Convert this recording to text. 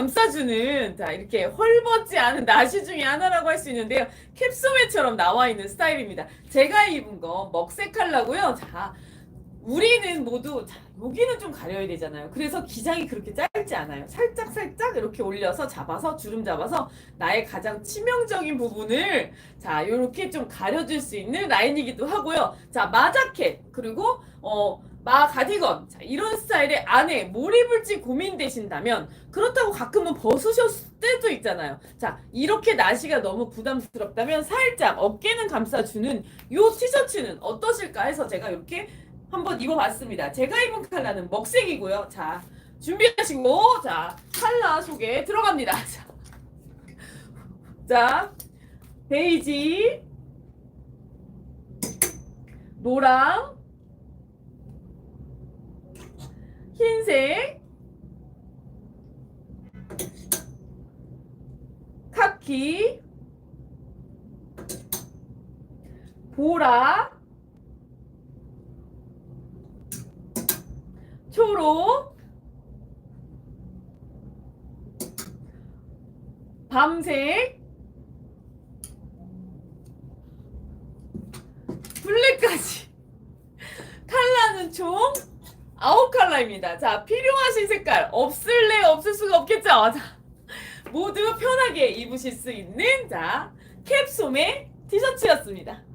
감싸주는 자 이렇게 헐벗지 않은 나시 중에 하나라고 할 수 있는데요. 캡소매처럼 나와 있는 스타일입니다. 제가 입은 거 먹색 컬러고요. 자 우리는 모두 자 여기는 좀 가려야 되잖아요. 그래서 기장이 그렇게 짧지 않아요. 살짝 살짝 이렇게 올려서 잡아서 주름 잡아서 나의 가장 치명적인 부분을 자 이렇게 좀 가려줄 수 있는 라인이기도 하고요. 자 마자켓 그리고 어. 마 가디건 자, 이런 스타일의 안에 뭘 입을지 고민되신다면 그렇다고 가끔은 벗으셨을 때도 있잖아요. 자 이렇게 나시가 너무 부담스럽다면 살짝 어깨는 감싸주는 요 티셔츠는 어떠실까 해서 제가 이렇게 한번 입어봤습니다. 제가 입은 컬러는 먹색이고요. 자 준비하시고 자 컬러 속에 들어갑니다. 자, 자 베이지 노랑 흰색, 카키, 보라, 초록, 밤색, 블랙까지. 컬러는 총 아홉 컬러입니다. 자, 필요하신 색깔 없을래 없을 수가 없겠죠. 자, 모두 편하게 입으실 수 있는 자 캡솜의 티셔츠였습니다.